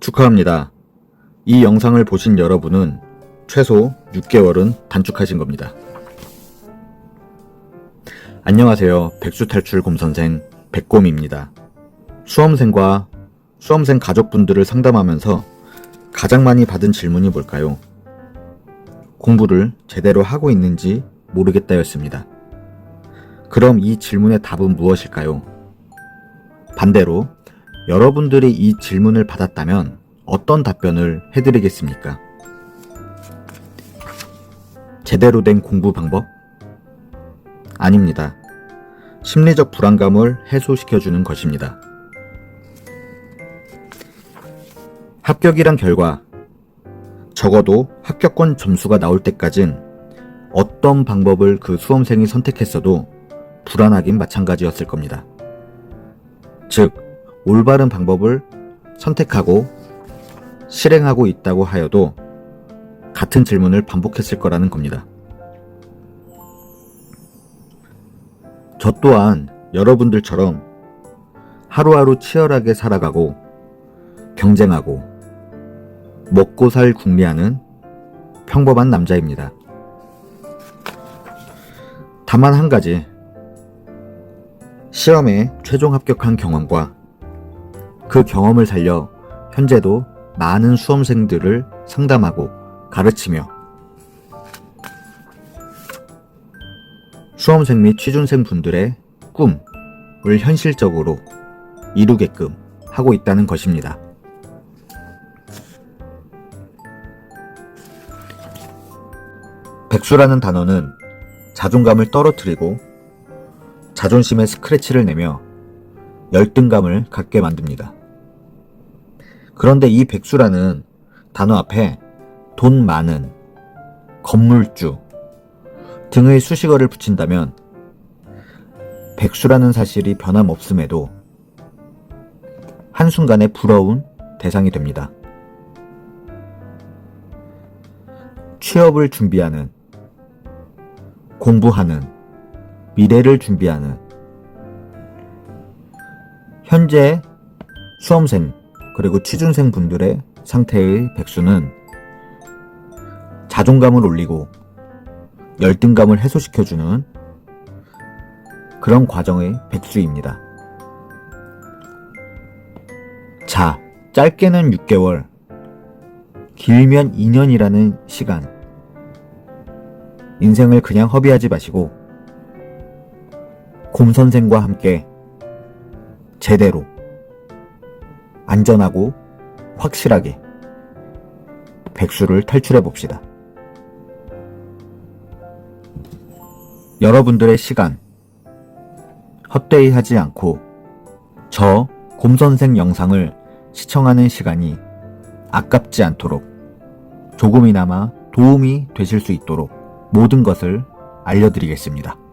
축하합니다. 이 영상을 보신 여러분은 최소 6개월은 단축하신 겁니다. 안녕하세요. 백수탈출 곰선생 백곰입니다. 수험생과 수험생 가족분들을 상담하면서 가장 많이 받은 질문이 뭘까요? 공부를 제대로 하고 있는지 모르겠다였습니다. 그럼 이 질문의 답은 무엇일까요? 반대로 여러분들이 이 질문을 받았다면 어떤 답변을 해드리겠습니까? 제대로 된 공부 방법? 아닙니다. 심리적 불안감을 해소시켜주는 것입니다. 합격이란 결과, 적어도 합격권 점수가 나올 때까진 어떤 방법을 그 수험생이 선택했어도 불안하긴 마찬가지였을 겁니다. 즉, 올바른 방법을 선택하고 실행하고 있다고 하여도 같은 질문을 반복했을 거라는 겁니다. 저 또한 여러분들처럼 하루하루 치열하게 살아가고 경쟁하고 먹고 살 궁리하는 평범한 남자입니다. 다만 한 가지 시험에 최종 합격한 경험과 그 경험을 살려 현재도 많은 수험생들을 상담하고 가르치며 수험생 및 취준생 분들의 꿈을 현실적으로 이루게끔 하고 있다는 것입니다. 백수라는 단어는 자존감을 떨어뜨리고 자존심에 스크래치를 내며 열등감을 갖게 만듭니다. 그런데 이 백수라는 단어 앞에 돈 많은, 건물주 등의 수식어를 붙인다면 백수라는 사실이 변함없음에도 한순간에 부러운 대상이 됩니다. 취업을 준비하는, 공부하는, 미래를 준비하는, 현재 수험생, 그리고 취준생 분들의 상태의 백수는 자존감을 올리고 열등감을 해소시켜주는 그런 과정의 백수입니다. 자, 짧게는 6개월, 길면 2년이라는 시간. 인생을 그냥 허비하지 마시고, 곰 선생과 함께 제대로 안전하고 확실하게 백수를 탈출해 봅시다. 여러분들의 시간 헛되이 하지 않고 저 곰선생 영상을 시청하는 시간이 아깝지 않도록 조금이나마 도움이 되실 수 있도록 모든 것을 알려드리겠습니다.